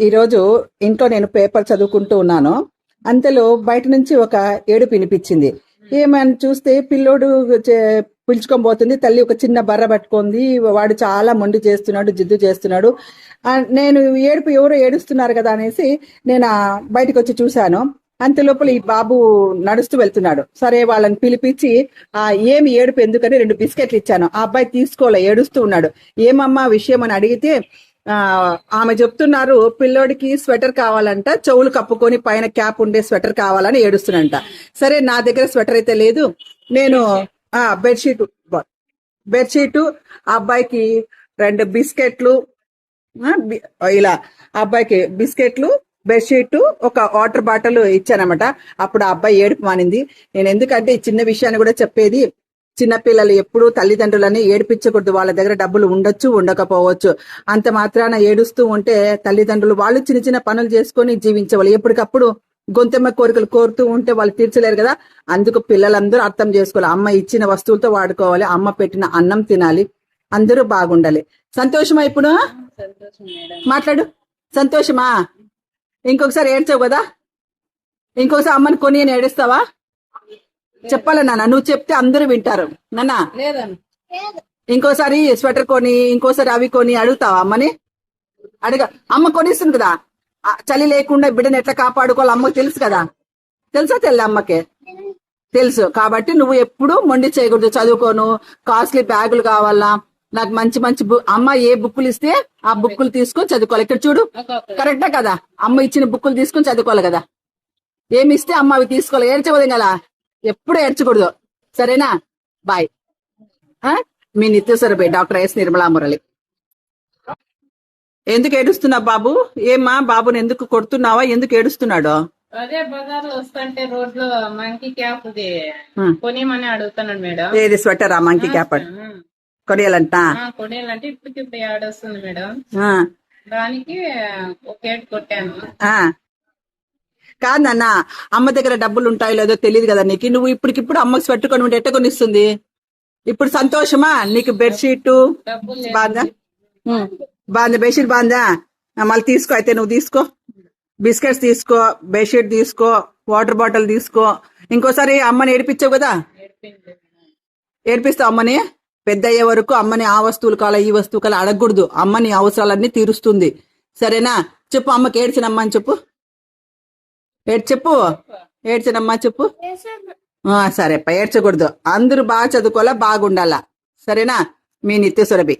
ఈరోజు ఇంట్లో నేను పేపర్ చదువుకుంటూ ఉన్నాను. అంతలో బయట నుంచి ఒక ఏడుపు వినిపించింది. ఏమని చూస్తే పిల్లోడు చే- పిలుచుకొని పోతుంది. తల్లి ఒక చిన్న బర్ర పట్టుకుంది. వాడు చాలా మొండి చేస్తున్నాడు జిద్దు చేస్తున్నాడు. నేను ఏడుపు ఎవరో ఏడుస్తున్నారు కదా అనేసి నేను బయటకు వచ్చి చూశాను. అంత లోపల ఈ బాబు నడుస్తూ వెళ్తున్నాడు. సరే వాళ్ళని పిలిపించి ఆ ఏమి ఏడుపు ఎందుకని రెండు బిస్కెట్లు ఇచ్చాను. ఆ అబ్బాయి తీసుకోలే ఏడుస్తూ ఉన్నాడు. ఏమమ్మా విషయం అని అడిగితే ఆమె చెప్తున్నారు పిల్లోడికి స్వెటర్ కావాలంట చెవులు కప్పుకొని పైన క్యాప్ ఉండే స్వెటర్ కావాలని ఏడుస్తున్నంట సరే నా దగ్గర స్వెటర్ అయితే లేదు నేను ఆ బెడ్షీట్ బెడ్షీటు ఆ అబ్బాయికి రెండు బిస్కెట్లు ఇలా అబ్బాయికి బిస్కెట్లు బెడ్షీట్ ఒక వాటర్ బాటిల్ ఇచ్చానమాట. అప్పుడు ఆ అబ్బాయి ఏడుపు మానింది. నేను ఎందుకంటే ఈ చిన్న విషయాన్ని కూడా చెప్పేది చిన్నపిల్లలు ఎప్పుడు తల్లిదండ్రులని ఏడిపించకూడదు. వాళ్ళ దగ్గర డబ్బులు ఉండొచ్చు ఉండకపోవచ్చు. అంత మాత్రాన ఏడుస్తూ ఉంటే తల్లిదండ్రులు వాళ్ళు చిన్న చిన్న పనులు చేసుకొని జీవించేవాళ్ళు. ఎప్పటికప్పుడు గొంతెమ్మ కోరికలు కోరుతూ ఉంటే వాళ్ళు తీర్చలేరు కదా. అందుకు పిల్లలందరూ అర్థం చేసుకోవాలి. అమ్మ ఇచ్చిన వస్తువులతో వాడుకోవాలి. అమ్మ పెట్టిన అన్నం తినాలి. అందరూ బాగుండాలి. సంతోషమా ఇప్పుడు? మాట్లాడు. సంతోషమా? ఇంకొకసారి ఏడ్చావు కదా? ఇంకొకసారి అమ్మని కొని అని ఏడుస్తావా? చెప్పాలి నాన్న నువ్వు చెప్తే అందరూ వింటారు. నాన్న ఇంకోసారి స్వెటర్ కొని ఇంకోసారి అవి కొని అడుగుతావా అమ్మని? అడగ. అమ్మ కొనిస్తుంది కదా. చలి లేకుండా బిడ్డను ఎట్లా కాపాడుకోవాలి అమ్మకి తెలుసు కదా. తెలుసా తెల్ల అమ్మకి? తెలుసు. కాబట్టి నువ్వు ఎప్పుడు మొండి చేయకూడదు. చదువుకోను కాస్ట్లీ బ్యాగులు కావాలా నాకు మంచి మంచి అమ్మ ఏ బుక్కులు ఇస్తే ఆ బుక్కులు తీసుకొని చదువుకోవాలి. ఇక్కడ చూడు కరెక్టా కదా? అమ్మ ఇచ్చిన బుక్కులు తీసుకొని చదువుకోవాలి కదా. ఏమి ఇస్తే అమ్మ అవి తీసుకోవాలి. ఏడ్చవద్దు కదా. ఎప్పుడు ఏడ్చకూడదు. సరేనా? బాయ్? మీ నిత్యస్వరపై డాక్టర్ ఎస్ నిర్మలా మురళి. ఎందుకు ఏడుస్తున్నావు బాబు? ఏమ్మా బాబుని ఎందుకు కొడుతున్నావా? ఎందుకు ఏడుస్తున్నాడు? అదే బజార్ వస్తుంటే రోడ్లో మంకీ క్యాప్. కొనిమని అడుగుతున్నాడు మేడం. ఏది స్వెటర్? ఆ మంకీ క్యాప్ కొనియాలంట? కొనేయాలంటే ఇప్పటికి ఇప్పుడు ఆడొస్తుంది మేడం. ఆ, దానికి ఒక ఏడు కొట్టాను. కాదు నాన్న అమ్మ దగ్గర డబ్బులు ఉంటాయో లేదో తెలియదు కదా నీకు. నువ్వు ఇప్పటికిప్పుడు అమ్మకి స్వెటర్ కొని ఉంటే ఎట్ట కొనిస్తుంది? ఇప్పుడు సంతోషమా? నీకు బెడ్షీట్. బాగా బాగుంది? బెడ్షీట్ బాగుందా? మళ్ళీ తీసుకో అయితే నువ్వు తీసుకో. బిస్కెట్స్ తీసుకో బెడ్షీట్ తీసుకో వాటర్ బాటిల్ తీసుకో. ఇంకోసారి అమ్మని ఏడిపించావు కదా. ఏడిపిస్తావు అమ్మని? పెద్ద అయ్యే వరకు అమ్మని ఆ వస్తువులు కాల ఈ వస్తువు కాల అడగకూడదు. అమ్మని అవసరాలన్నీ తీరుస్తుంది. సరేనా? చెప్పు అమ్మకి ఏడ్చినమ్మా అని చెప్పు. ఏడ్ చెప్పు. ఏడ్చనమ్మా చెప్పు. ఆ, సరే ఏడ్చకూడదు. అందరూ బాగా చదువుకోవాలా బాగుండాలా. సరేనా? మీ నిత్య సురభి